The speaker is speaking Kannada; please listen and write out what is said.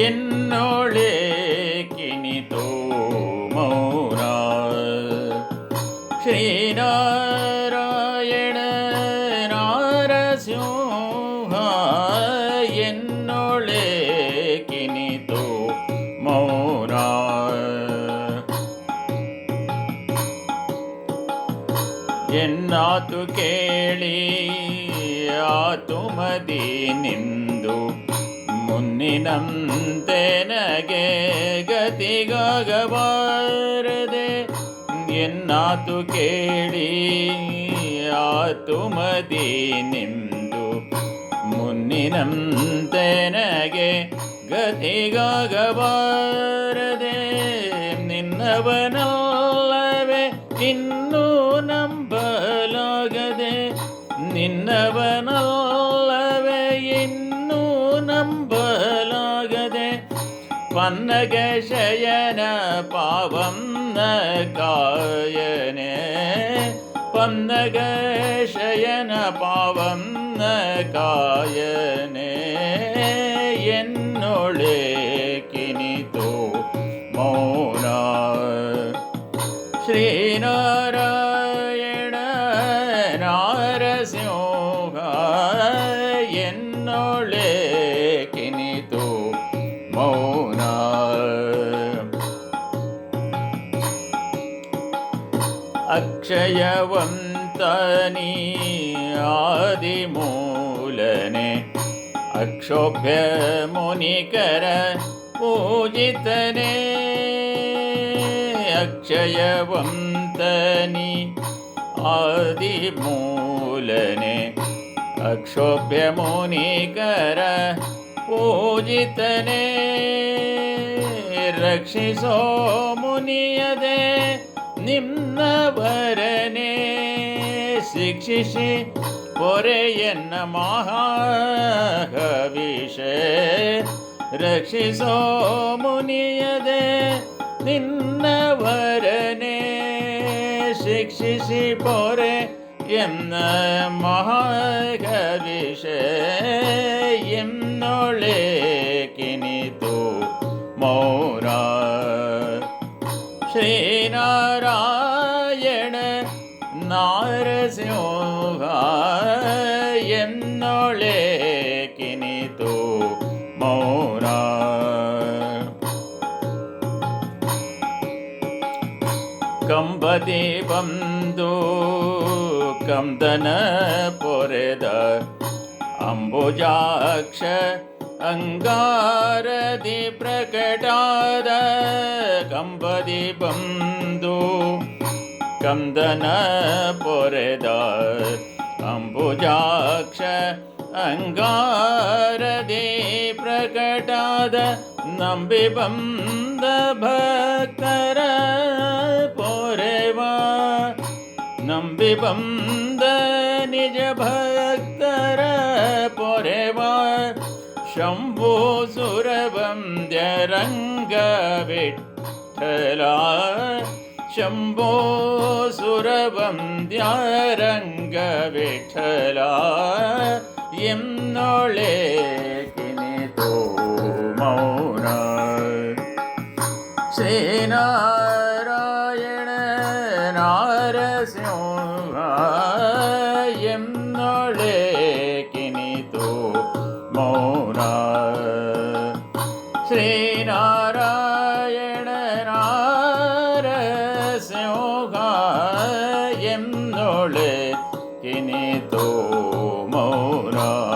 എന്നോളെ കിനിതോ മൗര ശ്രീനാരായണ നാരസിംഹ എന്നോളെ കിനിതോ മൗര എന്നാതു കേളി ആതുമതി നിന്ദു ಮುನ್ನಿನಂತೆ ನಗೆ ಗತಿಗಾಗಬಾರದೆ. ಎನ್ನಾತು ಕೇಳಿ ಆತುಮದಿ ನಿಂದು. ಮುನ್ನಿನಂತೆ ನಗೆ ಗತಿಗಾಗಬಾರದೆ. ನಿನ್ನವನಲ್ಲವೇ ಇನ್ನೂ ನಂಬಲಾಗದೆ. ನಿನ್ನವನಲ್ಲವೇ പന്നകശയന പാവം കായനെ പന്നകശയന പാവം കായനെ എന്നോളെ കിനിതോ മൗന. ശ്രീനാരായണ നാരസിംഹ എന്നോളേ अक्षयवन्तनि आदिमूलने अक्षोभ्य मुनिकर पूजितने अक्षयवन्तनि आदिमूलने अक्षोभ्यमुनिकर पूजितने रक्षिसो मुनियदे ನಿನ್ನವರನೇ ಶಿಕ್ಷಿಸಿ ಪೊರೆಯನ್ನ ಮಹಾಕವಿಷ ರಕ್ಷಿಸೋ ಮುನಿಯದೆ ನಿನ್ನವರನೇ ಶಿಕ್ಷಿಸಿ ಪೊರೆ ಎನ್ನ ಮಹಾಕವಿಷ ಎನ್ನೊಳೆ ಕಿನಿತು ಮೌರ ಶ್ರೀನಾರ എന്നൊളെ കിനിതു മൗന ಕಂಬದಿ ಬಂದು ಕಂದನ ಪೊರೆದ ಅಂಬುಜಾಕ್ಷ ಅಂಗಾರದಿ ಪ್ರಕಟಾದ ಕಂಬದಿ ಬಂದು ಕಂದನ ಪೊರೆದ अम्बुजाक्ष अङ्गारदे प्रकटाद नम्बिबन्दभक्तर पोरेवा। नम्बिबन्द निजभक्तर पोरेवा। शम्भो सुरवं ശംഭോ സുരവന്ദ്യാരംഗവിഠല എന്നൊളേക്കിനി തോ മൗന ശ്രീനാരായണ നാരസിംഹ എന്നൊളേക്കിനി തോ മൗന ശ്രീനാരായണ किनि मौना